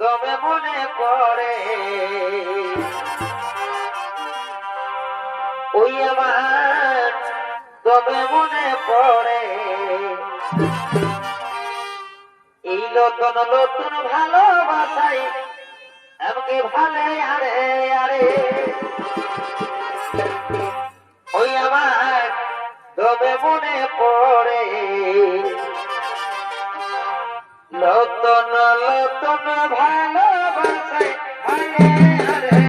তবে মনে পড়ে ওই আমার তবে মনে পড়ে। নতুন নতুন ভালোবাসাই। আমাকে ভালে, আরে আরে। ওই আমার তবে মনে পড়ে। নতুন নতুন ভালে